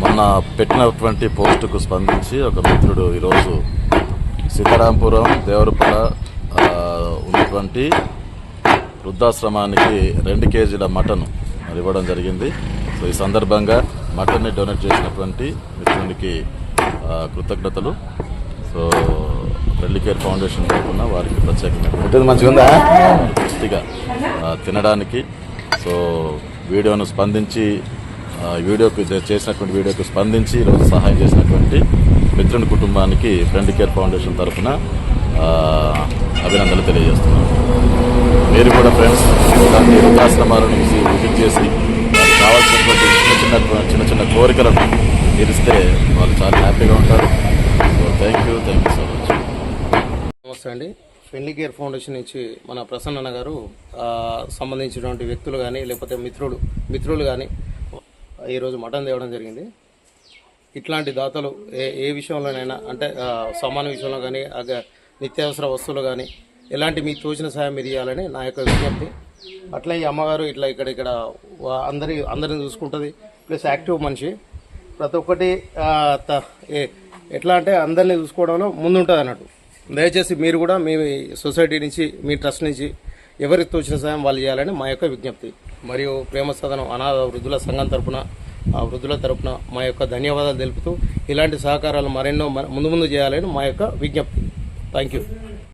మొన్న పెట్టినటువంటి పోస్టుకు స్పందించి ఒక మిత్రుడు ఈరోజు సీతారాంపురం దేవరపల ఆ, ఉన్నటువంటి వృద్ధాశ్రమానికి రెండు కేజీల మటన్ మరి ఇవ్వడం జరిగింది. సో ఈ సందర్భంగా మటన్ని డొనేట్ చేసినటువంటి మిత్రునికి కృతజ్ఞతలు. సో రెల్లి కేర్ ఫౌండేషన్ తరఫున వారికి ప్రత్యేకంగా మంచిగా తినడానికి. సో వీడియోను స్పందించి వీడియోకి చేసినటువంటి వీడియోకి స్పందించి ఈరోజు సహాయం చేసినటువంటి మిత్రుని కుటుంబానికి ఫ్రెండ్ కేర్ ఫౌండేషన్ తరఫున అభినందనలు తెలియజేస్తున్నాను మీరు కూడా ఫ్రెండ్స్ ఇలాంటి వృద్ధాశ్రమాలను విజిట్ చేసి కావాల్సినటువంటి చిన్న చిన్న చిన్న చిన్న కోరికలను తీరిస్తే వాళ్ళు చాలా హ్యాపీగా ఉంటారు. So thank you thank you so much నమస్తే అండి. ఫ్రెండ్లీ కేర్ ఫౌండేషన్ నుంచి మన ప్రసన్న గారు సంబంధించినటువంటి వ్యక్తులు కానీ లేకపోతే మిత్రులు మిత్రులు కానీ ఈరోజు మటన్ తేవడం జరిగింది. ఇట్లాంటి దాతలు ఏ ఏ విషయంలోనైనా అంటే సామాన్య విషయంలో కానీ నిత్యావసర వస్తువులు కానీ ఎలాంటి మీకు తోచిన సాయం మీరు ఇవ్వాలని నా యొక్క విజ్ఞప్తి. అట్లా ఈ అమ్మగారు ఇట్లా ఇక్కడ ఇక్కడ అందరి అందరిని చూసుకుంటుంది. ప్లస్ యాక్టివ్ మనిషి. ప్రతి ఒక్కటి త- ఏ- ఎట్లా అంటే అందరినీ చూసుకోవడంలో ముందుంటుంది అన్నట్టు దయచేసి మీరు కూడా మీ సొసైటీ నుంచి మీ ట్రస్ట్ నుంచి ఎవరికి తోచిన సాయం వాళ్ళు చేయాలని మా యొక్క విజ్ఞప్తి. మరియు ప్రేమ సదనం అనాథ వృద్ధుల సంఘం తరపున ఆ వృద్ధుల తరపున మా యొక్క ధన్యవాదాలు తెలుపుతూ ఇలాంటి సహకారాలు మరెన్నో మ- ముందు ముందు చేయాలని మా యొక్క విజ్ఞప్తి. Thank you